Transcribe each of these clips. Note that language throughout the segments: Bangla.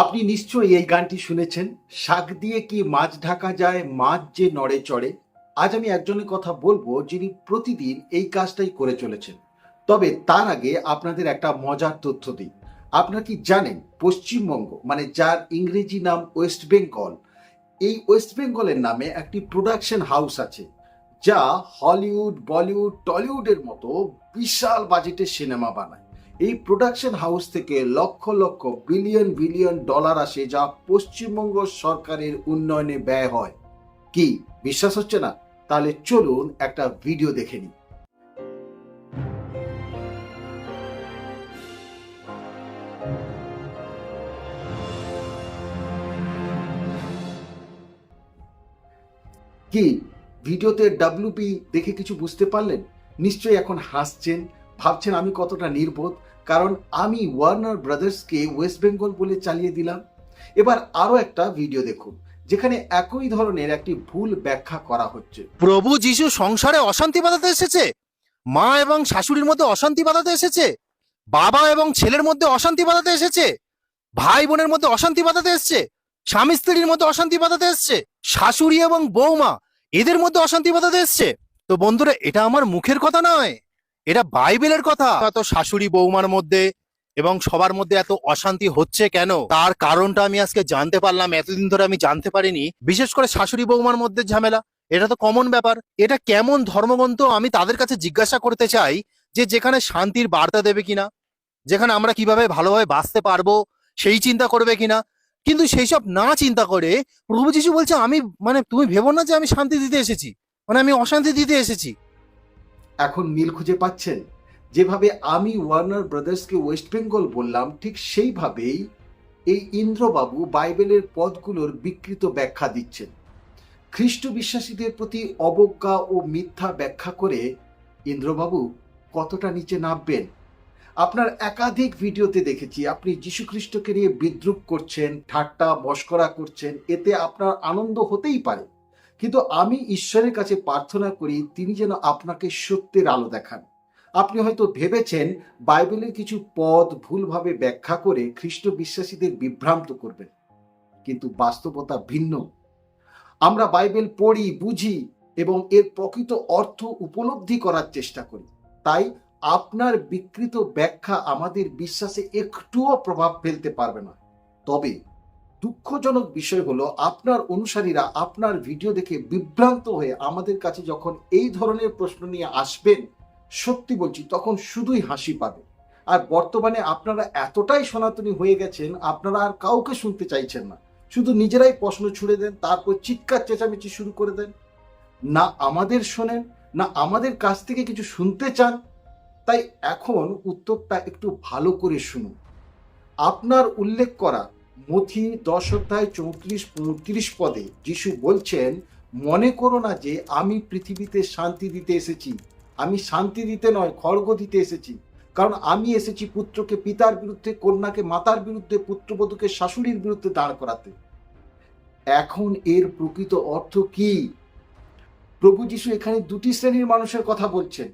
আপনি নিশ্চয়ই এই গানটি শুনেছেন। শাক দিয়ে কি মাছ ঢাকা যায়, মাছ যে নড়ে চড়ে? আজ আমি একজনের কথা বলব যিনি প্রতিদিন এই কাজটাই করে চলেছেন। তবে তার আগে আপনাদের একটা মজার তথ্য দিই। আপনারা কি জানেন পশ্চিমবঙ্গ মানে যার ইংরেজি নাম ওয়েস্ট বেঙ্গল, এই ওয়েস্ট বেঙ্গলের নামে একটি প্রোডাকশন হাউস আছে, যা হলিউড, বলিউড, টলিউডের মতো বিশাল বাজেটের সিনেমা বানায়। এই প্রোডাকশন হাউস থেকে lakh lakh billion billion dollar আসে যা পশ্চিমবঙ্গ সরকারের উন্নয়নে ব্যয় হয়। কি, বিশ্বাস হচ্ছে না? তাহলে চলুন একটা ভিডিও দেখে নিই। কি ভিডিওতে ডাব্লিউপি দেখে কিছু বুঝতে পারলেন? নিশ্চয়ই এখন হাসছেন, ভাবছেন আমি কতটা নির্বোধ। কারণ আমি ওয়ার্নার ব্রাদার্সকে ওয়েস্ট বেঙ্গল বলে চালিয়ে দিলাম। এবার আরও একটা ভিডিও দেখুন, যেখানে একই ধরনের একটি ভুল ব্যাখ্যা করা হচ্ছে। প্রভু যিশু সংসারে অশান্তি বাঁধাতে এসেছে? মা এবং শাশুড়ির মধ্যে অশান্তি বাঁধাতে এসেছে? বাবা এবং ছেলের মধ্যে অশান্তি বাঁধাতে এসেছে? ভাই বোনের মধ্যে অশান্তি বাঁধাতে এসেছে? স্বামী স্ত্রীর মধ্যে অশান্তি বাঁধাতে এসেছে? শাশুড়ি এবং বৌমা, এদের মধ্যে অশান্তি বাঁধাতে এসছে? তো বন্ধুরা, এটা আমার মুখের কথা নয়। এটা বাইবেলের কথা। এত শাশুড়ি বৌমার মধ্যে এবং সবার মধ্যে এত অশান্তি হচ্ছে কেন? তার কারণটা আমি আজকে জানতে পারলাম, এতদিন ধরে আমি জানতে পারিনি। বিশেষ করে শাশুড়ি বৌমার মধ্যে ঝামেলা, এটা তো কমন ব্যাপার। এটা কেমন ধর্মগ্রন্থ আমি তাদের কাছে জিজ্ঞাসা করতে চাই যে যেখানে শান্তির বার্তা দেবে কিনা, যেখানে আমরা কীভাবে ভালোভাবে বাঁচতে পারব, সেই চিন্তা করবে কিনা। কিন্তু সেই সব না চিন্তা করে প্রভু যিশু বলছে, আমি মানে তুমি ভেবো না যে আমি শান্তি দিতে এসেছি মানে আমি অশান্তি দিতে এসেছি। এখন মিল খুঁজে পাচ্ছেন। যেভাবে আমি ওয়ার্নার ব্রাদার্সকে ওয়েস্ট বেঙ্গল বললাম, ঠিক সেইভাবেই এই ইন্দ্রবাবু বাইবেলের পদগুলোর বিকৃত ব্যাখ্যা দিচ্ছেন। খ্রিস্ট বিশ্বাসীদের প্রতি অবজ্ঞা ও মিথ্যা ব্যাখ্যা করে ইন্দ্রবাবু কতটা নিচে নামবেন? আপনার একাধিক ভিডিওতে দেখেছি, আপনি যীশু খ্রিস্টকে নিয়ে বিদ্রুপ করছেন, ঠাট্টা, মস্করা করছেন, এতে আপনার আনন্দ হতেই পারে। কিন্তু আমি ঈশ্বরের কাছে প্রার্থনা করি, তিনি যেন আপনাকে সত্যের আলো দেখান। আপনি হয়তো ভেবেছেন বাইবেলের কিছু পদ ভুলভাবে ব্যাখ্যা করে খ্রিস্ট বিশ্বাসীদের বিভ্রান্ত করবেন, কিন্তু বাস্তবতা ভিন্ন। আমরা বাইবেল পড়ি, বুঝি এবং এর প্রকৃত অর্থ উপলব্ধি করার চেষ্টা করি। তাই আপনার বিকৃত ব্যাখ্যা আমাদের বিশ্বাসে একটুও প্রভাব ফেলতে পারবে না। তবে দুঃখজনক বিষয় হলো, আপনার অনুসারীরা আপনার ভিডিও দেখে বিভ্রান্ত হয়ে আমাদের কাছে যখন এই ধরনের প্রশ্ন নিয়ে আসবেন, সত্যি বলছি, তখন শুধুই হাসি পাবে। আর বর্তমানে আপনারা এতটাই সনাতনী হয়ে গেছেন, আপনারা আর কাউকে শুনতে চাইছেন না। শুধু নিজেরাই প্রশ্ন ছুড়ে দেন, তারপর চিৎকার চেঁচামেচি শুরু করে দেন। না আমাদের শোনেন, না আমাদের কাছ থেকে কিছু শুনতে চান। তাই এখন উত্তরটা একটু ভালো করে শুনুন। আপনার উল্লেখ করা মথি দশ অধ্যায় চৌত্রিশ পঁয়ত্রিশ পদে যিশু বলছেন, মনে করো না যে আমি পৃথিবীতে শান্তি দিতে এসেছি। আমি শান্তি দিতে নয়, খড়গ দিতে এসেছি। কারণ আমি এসেছি পুত্রকে পিতার বিরুদ্ধে, কন্যাকে মাতার বিরুদ্ধে, পুত্রবধূকে শাশুড়ির বিরুদ্ধে দাঁড় করাতে। এখন এর প্রকৃত অর্থ কি? প্রভু যিশু এখানে দুটি শ্রেণির মানুষের কথা বলছেন।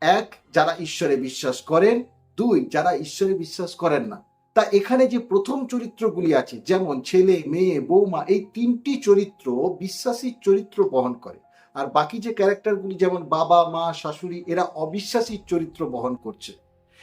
এক, যারা ঈশ্বরে বিশ্বাস করেন। দুই, যারা ঈশ্বরে বিশ্বাস করেন না। তা এখানে যে প্রথম চরিত্রগুলি আছে, যেমন ছেলে, মেয়ে, বৌমা, এই তিনটি চরিত্র বিশ্বাসী চরিত্র বহন করে। আর বাকি যে ক্যারেক্টারগুলি, যেমন বাবা, মা, শাশুড়ি, এরা অবিশ্বাসী চরিত্র বহন করছে।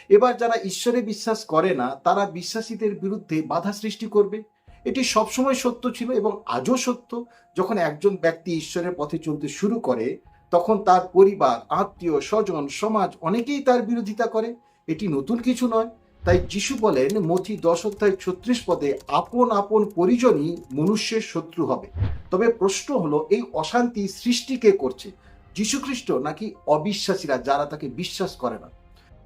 এবার যারা ঈশ্বরে বিশ্বাস করে না, তারা বিশ্বাসীদের বিরুদ্ধে বাধা সৃষ্টি করবে। এটি সবসময় সত্য ছিল এবং আজও সত্য। যখন একজন ব্যক্তি ঈশ্বরের পথে চলতে শুরু করে, তখন তার পরিবার, আত্মীয়, স্বজন, সমাজ অনেকেই তার বিরোধিতা করে। এটি নতুন কিছু নয়। তাই যিশু বলেন মথি দশ অধ্যায় ছত্রিশ পদে আপন আপন পরিজনই মনুষ্যের শত্রু হবে। তবে প্রশ্ন হলো, এই অশান্তি সৃষ্টি কে করছে? যীশুখ্রিস্ট নাকি অবিশ্বাসীরা যারা তাকে বিশ্বাস করে না?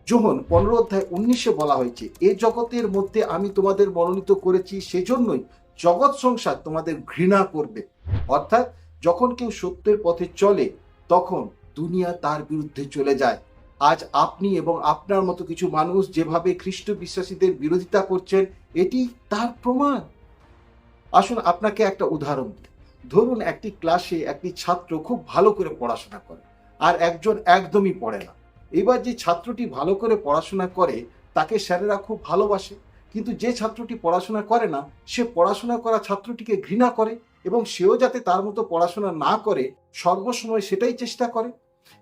যোহন পনেরো অধ্যায় উনিশে বলা হয়েছে, এ জগতের মধ্যে আমি তোমাদের মনোনীত করেছি, সেজন্যই জগৎ সংসার তোমাদের ঘৃণা করবে। অর্থাৎ, যখন কেউ সত্যের পথে চলে, তখন দুনিয়া তার বিরুদ্ধে চলে যায়। আজ আপনি এবং আপনার মতো কিছু মানুষ যেভাবে খ্রিস্ট বিশ্বাসীদের বিরোধিতা করছেন, এটি তার প্রমাণ। আসুন আপনাকে একটা উদাহরণ দিই। ধরুন একটি ক্লাসে একটি ছাত্র খুব ভালো করে পড়াশোনা করে, আর একজন একদমই পড়ে না। এবার যে ছাত্রটি ভালো করে পড়াশোনা করে, তাকে স্যারেরা খুব ভালোবাসে। কিন্তু যে ছাত্রটি পড়াশোনা করে না, সে পড়াশোনা করা ছাত্রটিকে ঘৃণা করে এবং সেও যাতে তার মতো পড়াশোনা না করে, সর্বসময় সেটাই চেষ্টা করে।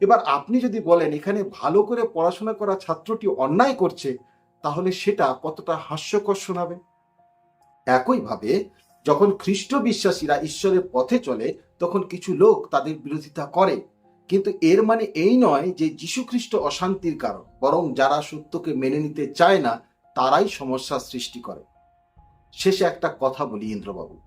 এবার আপনি যদি বলেন, এখানে ভালো করে পড়াশোনা করা ছাত্রটি অন্যায় করছে, তাহলে সেটা কতটা হাস্যকর শোনাবে? একইভাবে, যখন খ্রিস্ট বিশ্বাসীরা ঈশ্বরের পথে চলে, তখন কিছু লোক তাদের বিরোধিতা করে। কিন্তু এর মানে এই নয় যে যীশুখ্রিস্ট অশান্তির কারণ, বরং যারা সত্যকে মেনে নিতে চায় না, তারাই সমস্যার সৃষ্টি করে। শেষে একটা কথা বলি, ইন্দ্রবাবু।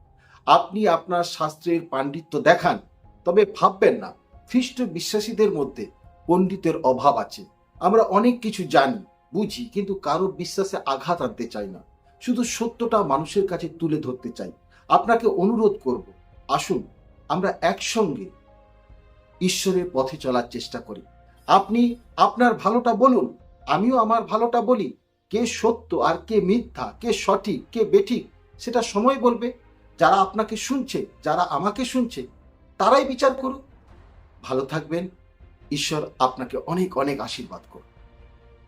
আপনি আপনার শাস্ত্রের পাণ্ডিত্য দেখান, তবে ভাববেন না খ্রিস্ট বিশ্বাসীদের মধ্যে পণ্ডিতের অভাব আছে। আমরা অনেক কিছু জানি, বুঝি, কিন্তু কারও বিশ্বাসে আঘাত আনতে চাই না। শুধু সত্যটা মানুষের কাছে তুলে ধরতে চাই। আপনাকে অনুরোধ করব, আসুন, আমরা একসঙ্গে ঈশ্বরের পথে চলার চেষ্টা করি। আপনি আপনার ভালোটা বলুন, আমিও আমার ভালোটা বলি। কে সত্য আর কে মিথ্যা, কে সঠিক, কে বেঠিক, সেটা সময় বলবে। যারা আপনাকে শুনছে, যারা আমাকে শুনছে, তারাই বিচার করুক। ভালো থাকবেন। ঈশ্বর আপনাকে অনেক অনেক আশীর্বাদ করুন